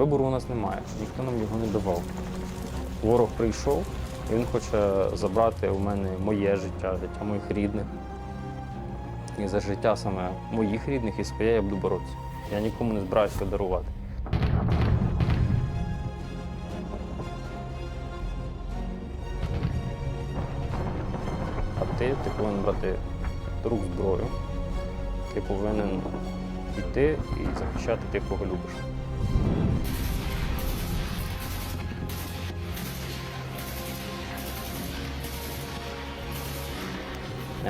Вибору у нас немає, ніхто нам його не давав. Ворог прийшов, і він хоче забрати у мене моє життя, життя моїх рідних. І за життя саме моїх рідних і своє я буду боротися. Я нікому не збираюся дарувати. А ти, ти повинен брати рук зброю. Ти повинен йти і захищати тих, кого любиш.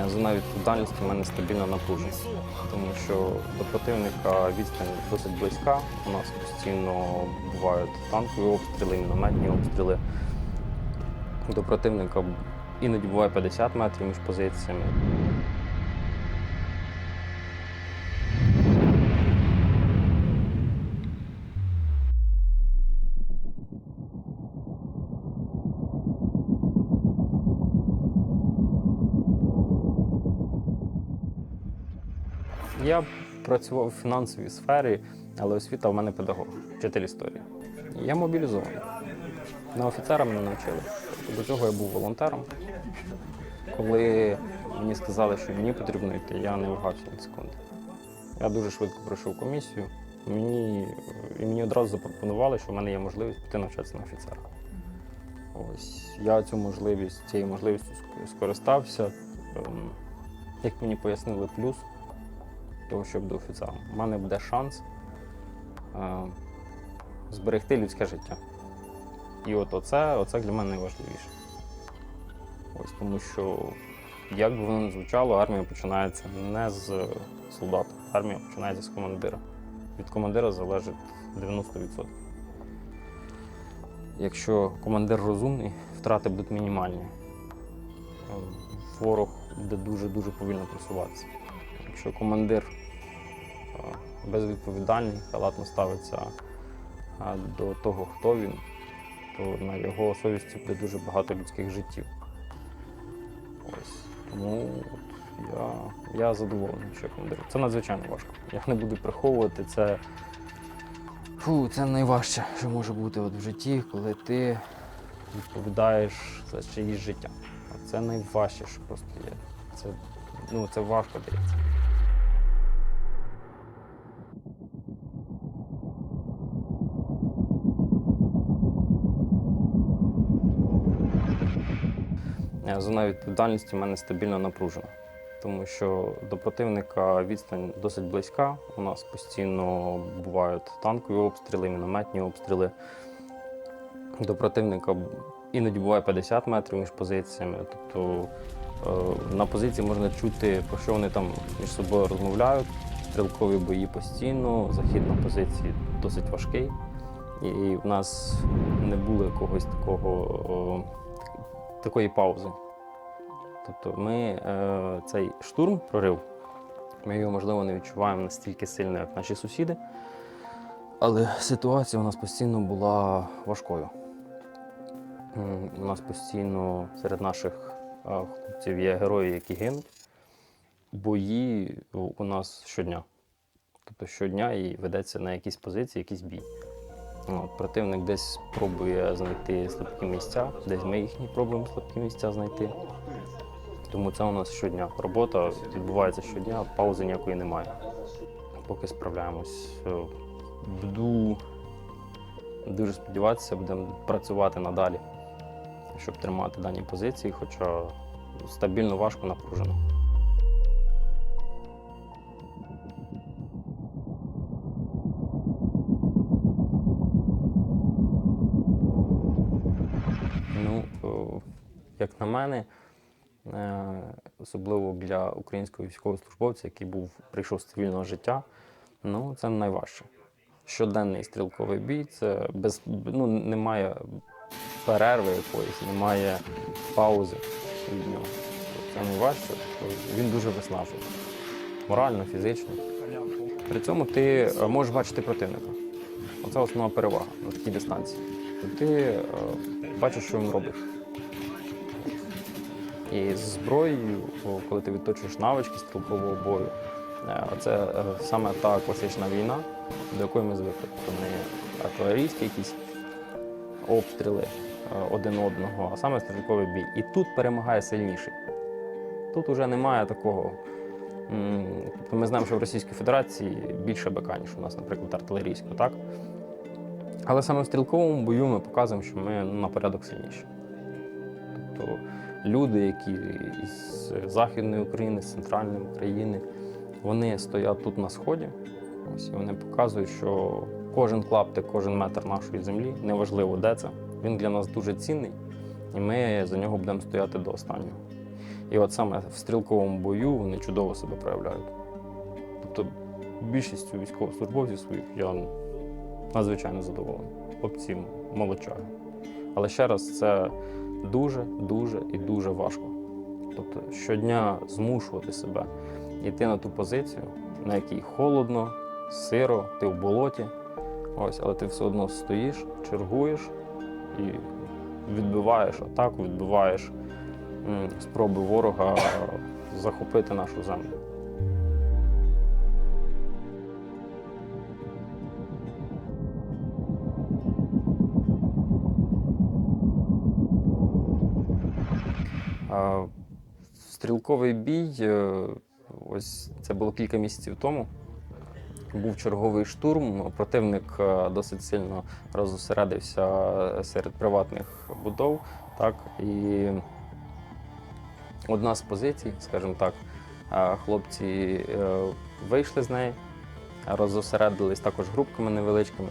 Зона відповідальності в мене стабільно напружена, тому що до противника відстань досить близька. У нас постійно бувають танкові обстріли, мінометні обстріли. До противника іноді буває 50 метрів між позиціями. Я працював в фінансовій сфері, але освіта в мене педагог, вчитель історії. Я мобілізований. На офіцера мене навчили. До цього я був волонтером. Коли мені сказали, що мені потрібно йти, я не вагався ні секунди. Я дуже швидко пройшов комісію. Мені, і мені одразу запропонували, що в мене є можливість піти навчатися на офіцера. Ось я цю можливість, цією можливістю скористався. Ем, Як мені пояснили, плюс того, щоб до офіцером. У мене буде шанс е, зберегти людське життя. І от оце, оце для мене найважливіше. Ось тому що, як би воно не звучало, армія починається не з солдата, армія починається з командира. Від командира залежить 90%. Якщо командир розумний, втрати будуть мінімальні. Е, Ворог буде дуже-дуже повільно просуватися. Якщо командир безвідповідальний, халатно ставиться е, до того, хто він, то на його совісті буде дуже багато людських життів. Ось. Тому я, я задоволений, що командир. Це надзвичайно важко. Я не буду приховувати це. Фу, це найважче, що може бути от в житті, коли ти відповідаєш за чиїсь життя. Це найважче, що просто є. Це, ну, це важко дається. Зона відповідальності в мене стабільно напружена, тому що до противника відстань досить близька. У нас постійно бувають танкові обстріли, мінометні обстріли. До противника іноді буває 50 метрів між позиціями. Тобто е, на позиції можна чути, про що вони там між собою розмовляють. Стрілкові бої постійно, захід на позиції досить важкий. І в нас не було якогось такого, о, такої паузи. Тобто ми е, цей штурм, прорив, ми його, можливо, не відчуваємо настільки сильно, як наші сусіди. Але ситуація у нас постійно була важкою. У нас постійно серед наших е, хлопців є герої, які гинуть. Бої у- нас щодня. Тобто щодня і ведеться на якісь позиції, якийсь бій. От, противник десь пробує знайти слабкі місця, десь ми їхні пробуємо слабкі місця знайти. Тому це у нас щодня. Робота відбувається щодня, паузи ніякої немає. Поки справляємось. Е, Буду дуже сподіватися, будемо працювати надалі, щоб тримати дані позиції, хоча стабільно важко напружено. Ну, як на мене, е, особливо для українського військовослужбовця, який був прийшов з цивільного життя, ну це найважче. Щоденний стрілковий бій, це без ну, немає перерви якоїсь, немає паузи від нього. Це найважче. Він дуже виснажує. Морально, фізично. При цьому ти е, можеш бачити противника. Оце основна перевага на такій дистанції. Ти е, бачиш, що він робить. І з зброєю, коли ти відточуєш навички стрілкового бою, е, це е, саме та класична війна, до якої ми звикли. Тобто ми артилерійські якісь обстріли е, один одного, а саме стрілковий бій. І тут перемагає сильніший. Тут вже немає такого. Тобто ми знаємо, що в Російській Федерації більше БК, ніж у нас, наприклад, артилерійського, так? Але саме в стрілковому бою ми показуємо, що ми на порядок сильніші. Тобто люди, які із Західної України, з центральної України, вони стоять тут на сході. Ось і вони показують, що кожен клаптик, кожен метр нашої землі, неважливо де це, він для нас дуже цінний, і ми за нього будемо стояти до останнього. І от саме в стрілковому бою вони чудово себе проявляють. Тобто більшістю військовослужбовців своїх я надзвичайно задоволений. Хлопці молодчаги. Але ще раз, це дуже, дуже і дуже важко. Тобто щодня змушувати себе йти на ту позицію, на якій холодно, сиро, ти в болоті. Ось, але ти все одно стоїш, чергуєш і відбиваєш атаку, відбиваєш спроби ворога захопити нашу землю. Стрілковий бій, е, ось це було кілька місяців тому. Був черговий штурм. Противник е, досить сильно розосередився серед приватних будов. Так, і одна з позицій, скажімо так, е, хлопці е, вийшли з неї, розосередились також групками невеличкими.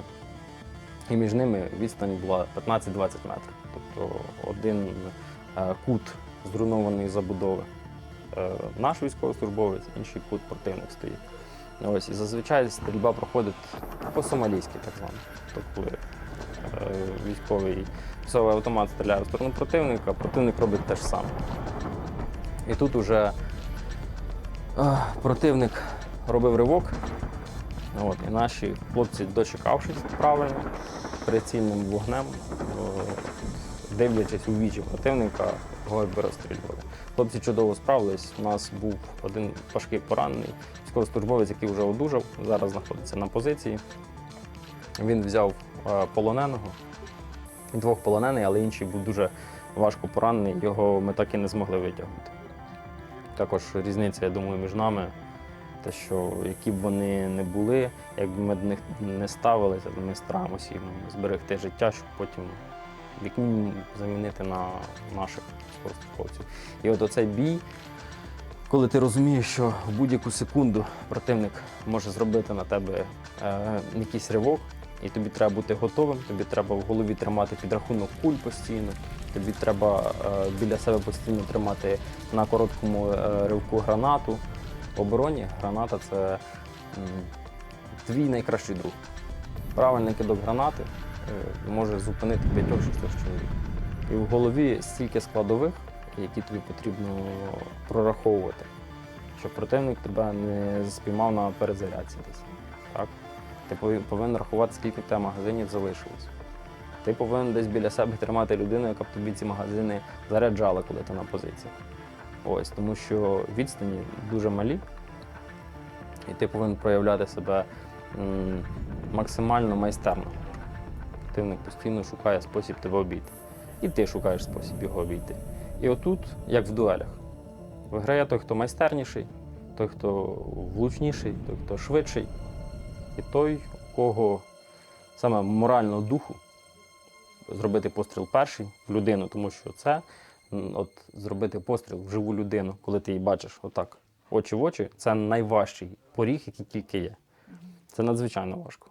І між ними відстань була 15-20 метрів. Тобто один е, кут зруйнованої забудови. Е, Наш військовослужбовець, інший кут противник стоїть. Ось, і зазвичай стрільба проходить по-сомалійськи, так звано. Тобто, військовий військовий автомат стріляє в сторону противника, противник робить те ж саме. І тут уже е, противник робив ривок, от, і наші хлопці, дочекавшись правильно, прицільним вогнем, дивлячись у вічі противника, його розстрілювали. Хлопці чудово справились. У нас був один важкий поранений військовослужбовець, який вже одужав, зараз знаходиться на позиції. Він взяв е, полоненого, двох полонених, але інший був дуже важко поранений, його ми так і не змогли витягнути. Також різниця, я думаю, між нами, те, що які б вони не були, якби ми до них не ставилися, ми стараємося їм зберегти життя, щоб потім як мінімум замінити на наших військовослужбовців. І от оцей бій, коли ти розумієш, що в будь-яку секунду противник може зробити на тебе е, якийсь ривок, і тобі треба бути готовим, тобі треба в голові тримати підрахунок куль постійно, тобі треба е, біля себе постійно тримати на короткому е, ривку гранату. В обороні граната це м, твій найкращий друг. Правильний кидок гранати може зупинити п'ятьох-шістьох чоловік. І в голові стільки складових, які тобі потрібно прораховувати, щоб противник тебе не спіймав на перезарядці десь. Так? Ти повинен рахувати, скільки в тебе магазинів залишилось. Ти повинен десь біля себе тримати людину, яка б тобі ці магазини заряджала, коли ти на позиції. Ось, тому що відстані дуже малі, і ти повинен проявляти себе максимально майстерно. Противник постійно шукає спосіб тебе обійти. І ти шукаєш спосіб його обійти. І отут, як в дуелях, виграє той, хто майстерніший, той, хто влучніший, той, хто швидший, і той, у кого саме морального духу зробити постріл перший в людину, тому що це от зробити постріл в живу людину, коли ти її бачиш отак, очі в очі, це найважчий поріг, який тільки є. Це надзвичайно важко.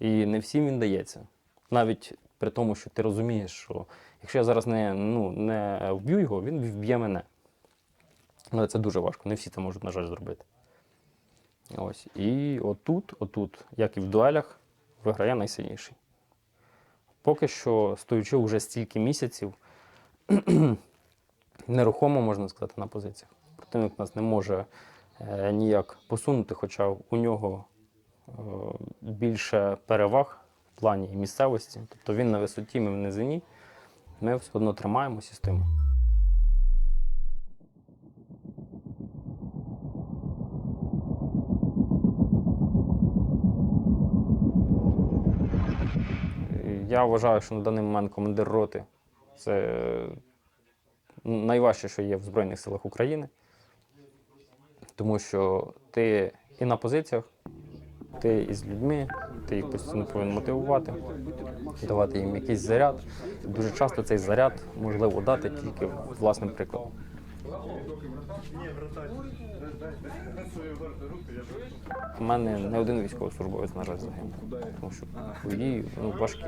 І не всім він дається. Навіть при тому, що ти розумієш, що якщо я зараз не, ну, не вб'ю його, він вб'є мене. Але це дуже важко. Не всі це можуть, на жаль, зробити. Ось. І отут, отут, як і в дуелях, виграє найсильніший. Поки що, стоючи вже стільки місяців, нерухомо, можна сказати, на позиціях. Противник нас не може е, ніяк посунути, хоча у нього е, більше переваг плані місцевості. Тобто він на висоті, ми в низині. Ми все одно тримаємося і стоїмо. Я вважаю, що на даний момент командир роти це найважче, що є в Збройних силах України. Тому що ти і на позиціях, ти із людьми, ти їх постійно повинен мотивувати, давати їм якийсь заряд. Дуже часто цей заряд можливо дати тільки власним прикладом. У мене не один військовослужбовець, на жаль, загинув, тому що бої ну, важкі.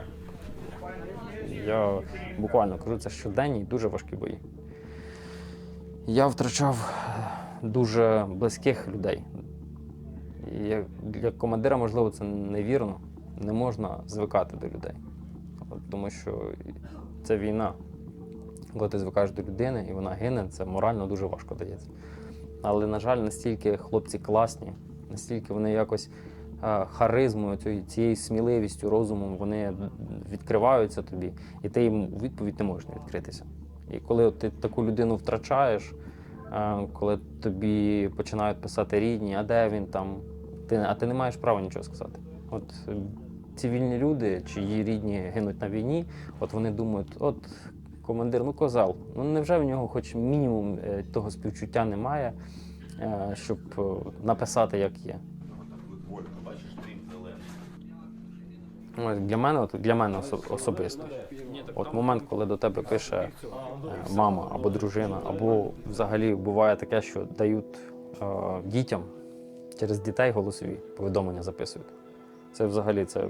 Я буквально кажу, це щоденні і дуже важкі бої. Я втрачав дуже близьких людей. Як для командира, можливо, це невірно. Не можна звикати до людей. Тому що це війна. Коли ти звикаєш до людини і вона гине, це морально дуже важко дається. Але, на жаль, настільки хлопці класні, настільки вони якось е, харизмою, цією, цією сміливістю, розумом, вони відкриваються тобі, і ти їм у відповідь не можеш не відкритися. І коли ти таку людину втрачаєш, е, коли тобі починають писати рідні, а де він там, ти, а ти не маєш права нічого сказати. От е, цивільні люди, чиї рідні гинуть на війні, от вони думають, от командир, ну козел, ну невже в нього хоч мінімум е, того співчуття немає, е, щоб написати, як є. Для мене, от, для мене особисто. От момент, коли до тебе пише мама або дружина, або взагалі буває таке, що дають е, дітям через дітей голосові повідомлення записують. Це взагалі це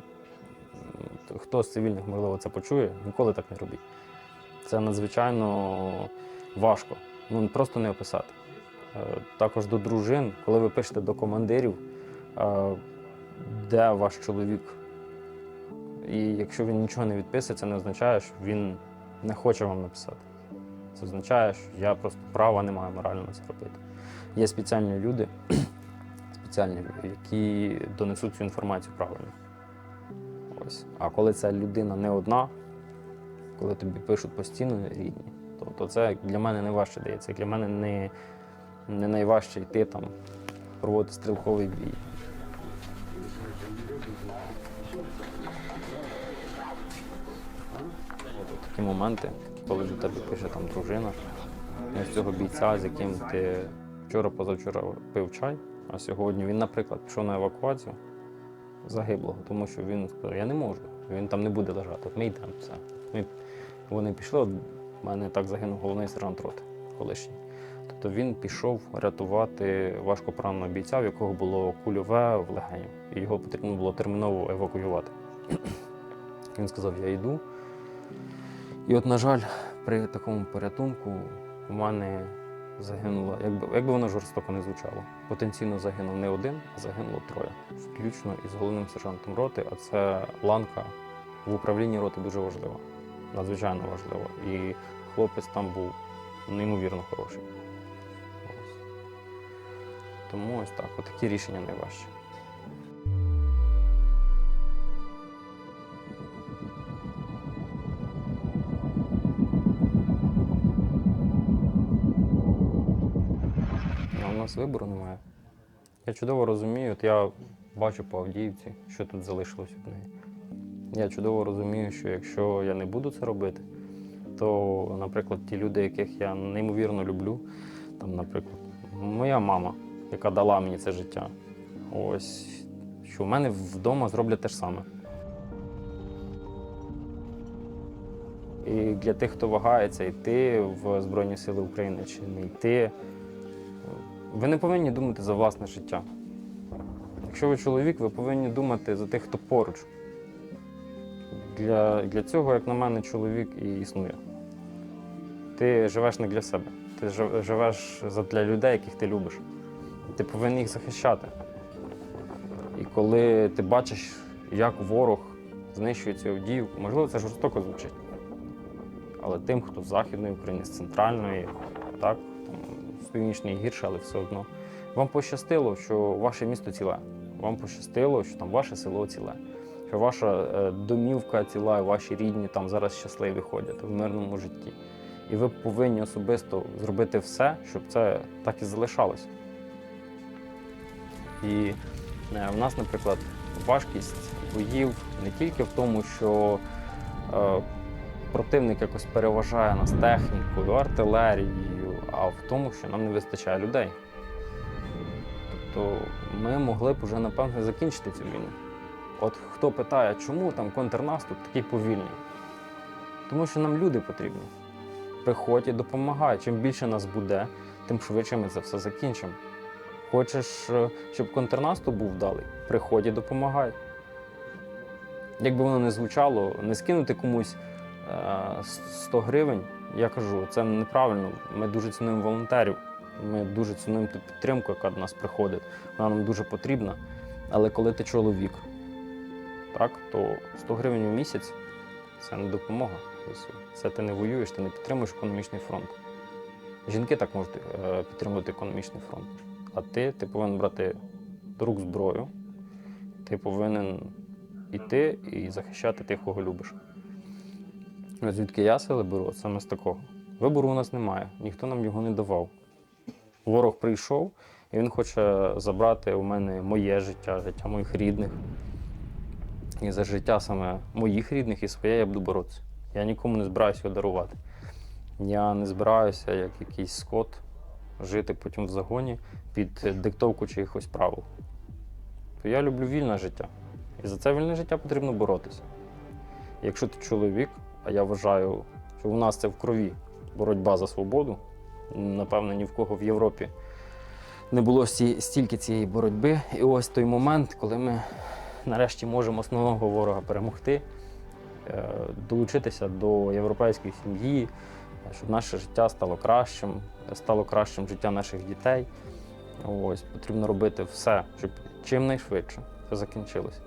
хто з цивільних, можливо, це почує, ніколи так не робіть. Це надзвичайно важко. Ну просто не описати. Е, Також до дружин, коли ви пишете до командирів, е, де ваш чоловік. І якщо він нічого не відписує, це не означає, що він не хоче вам написати. Це означає, що я просто права не маю морально це робити. Є спеціальні люди, спеціальні, які донесуть цю інформацію правильно. Ось. А коли ця людина не одна, коли тобі пишуть постійно рідні, то, це для мене не важче дається. Для мене не, не найважче йти там, проводити стрілковий бій. Такі моменти, коли до тебе пише там дружина, ось цього бійця, з яким ти вчора позавчора пив чай, а сьогодні він, наприклад, пішов на евакуацію загиблого, тому що він сказав, я не можу, він там не буде лежати. Ми йдемо все. Ми, вони пішли, от мене так загинув головний сержант роти колишній. Тобто він пішов рятувати важкопораненого бійця, в якого було кульове в легені, і його потрібно було терміново евакуювати. Він сказав, я йду. І от, на жаль, при такому порятунку у мене загинуло, якби, якби воно жорстоко не звучало. Потенційно загинув не один, а загинуло троє, включно із головним сержантом роти, а це ланка в управлінні роти дуже важлива, надзвичайно важлива. І хлопець там був неймовірно хороший. Ось. Тому ось так, отакі рішення найважчі. Нас вибору немає. Я чудово розумію, от я бачу по Авдіївці, що тут залишилось від неї. Я чудово розумію, що якщо я не буду це робити, то, наприклад, ті люди, яких я неймовірно люблю, там, наприклад, моя мама, яка дала мені це життя, ось що в мене вдома зроблять те ж саме. І для тих, хто вагається йти в Збройні Сили України чи не йти, ви не повинні думати за власне життя. Якщо ви чоловік, ви повинні думати за тих, хто поруч. Для, для цього, як на мене, чоловік і існує. Ти живеш не для себе, ти живеш для людей, яких ти любиш. Ти повинен їх захищати. І коли ти бачиш, як ворог знищує цю Авдіївку, можливо, це жорстоко звучить. Але тим, хто з Західної України, з центральної, так, північної гірше, але все одно. Вам пощастило, що ваше місто ціле. Вам пощастило, що там ваше село ціле, що ваша е, домівка ціла, ваші рідні там зараз щасливі ходять в мирному житті. І ви повинні особисто зробити все, щоб це так і залишалося. І е, в нас, наприклад, важкість боїв не тільки в тому, що е, противник якось переважає нас технікою, артилерією, а в тому, що нам не вистачає людей. Тобто ми могли б вже, напевно, закінчити цю війну. От хто питає, чому там контрнаступ такий повільний? Тому що нам люди потрібні. Приходь і допомагай. Чим більше нас буде, тим швидше ми це все закінчимо. Хочеш, е, щоб контрнаступ був вдалий? Приходь і допомагай. Як би воно не звучало, не скинути комусь 100 гривень, я кажу, це неправильно. Ми дуже цінуємо волонтерів. Ми дуже цінуємо ту підтримку, яка до нас приходить. Вона нам дуже потрібна. Але коли ти чоловік, так, то 100 гривень у місяць це не допомога. Це ти не воюєш, ти не підтримуєш економічний фронт. Жінки так можуть е, підтримувати економічний фронт. А ти, ти повинен брати до рук зброю, ти повинен іти і захищати тих, кого любиш. Звідки я сили беру, саме з такого. Вибору у нас немає, ніхто нам його не давав. Ворог прийшов, і він хоче забрати у мене моє життя, життя моїх рідних. І за життя саме моїх рідних і своє я буду боротися. Я нікому не збираюся його дарувати. Я не збираюся, як якийсь скот, жити потім в загоні під диктовку чиїхось правил. То я люблю вільне життя. І за це вільне життя потрібно боротися. Якщо ти чоловік, а я вважаю, що у нас це в крові боротьба за свободу, напевно, ні в кого в Європі не було стільки цієї боротьби. І ось той момент, коли ми нарешті можемо основного ворога перемогти, е, долучитися до європейської сім'ї, щоб наше життя стало кращим, стало кращим життя наших дітей. Ось потрібно робити все, щоб чим найшвидше це закінчилось.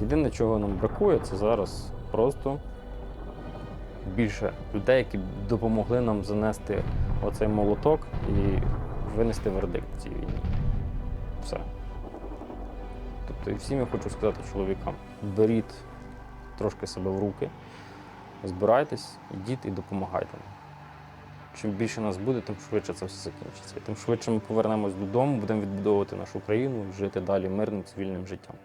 Єдине, чого нам бракує, це зараз просто більше людей, які допомогли нам занести оцей молоток і винести вердикт в цій війні. Все. Тобто і всім я хочу сказати чоловікам: беріть трошки себе в руки, збирайтесь, ідіть і допомагайте. Чим більше нас буде, тим швидше це все закінчиться. І тим швидше ми повернемось додому, будемо відбудовувати нашу країну, жити далі мирним цивільним життям.